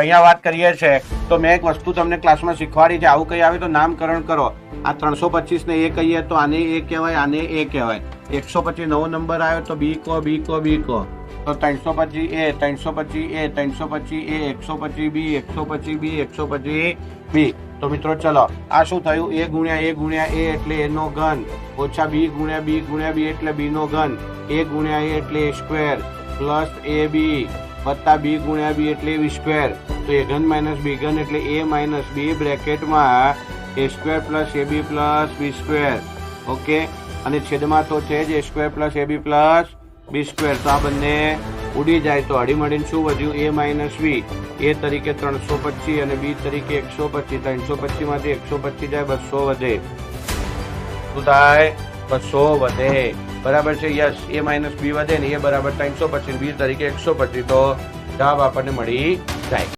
અહીંયા વાત કરીએ છે તો મેં એક વસ્તુ તમને ક્લાસમાં શીખવાડી છે, આવું કંઈ આવે તો નામકરણ કરો. આ ત્રણસો પચીસ ને એ કહીએ તો આને એ કહેવાય, આને એ કહેવાય. એકસો પચીસ નવો નંબર આવ્યો તો બી કો બી કો બી કો. તો ત્રણસો પચીસ એ, ત્રણસો પચીસ એ, ત્રણસો પચીસ એ, એકસો પચીસ બી, એકસો પચીસ બી, એકસો પચીસ બી. તો મિત્રો ચલો, આ શું થયું? એ ગુણ્યા એ ગુણ્યા, એ એટલે એનો ઘન. ઓછા બી ગુણ્યા બી ગુણ્યા, બી એટલે બી નો ઘન. એ ગુણ્યા, એ એટલે સ્ક્વેર. પ્લસ એ બી. વત્તા બી ગુણ્યા બી એટલે બી સ્ક્વેર તો એ માઇનસ બી એટલે A minus B બ્રેકેટમાં A square plus A B plus B square okay? અને છેદમાં તો છે જ A square plus A B plus B square તો આ બંને ઉડી જાય. તો હળી મળીને શું વધ્યું? એ માઇનસ બી. એ તરીકે ત્રણસો પચીસ અને બી તરીકે એકસો પચીસ. ત્રણસો પચીસમાંથી એકસો પચીસ જાય બસો વધે. શું થાય? બસો વધે. બરાબર છે, યસ, એ માઇનસ બી વધે ને એ બરાબર ત્રણસો પચીસ બી તરીકે એકસો પચીસ. તો જવાબ આપણને મળી જાય.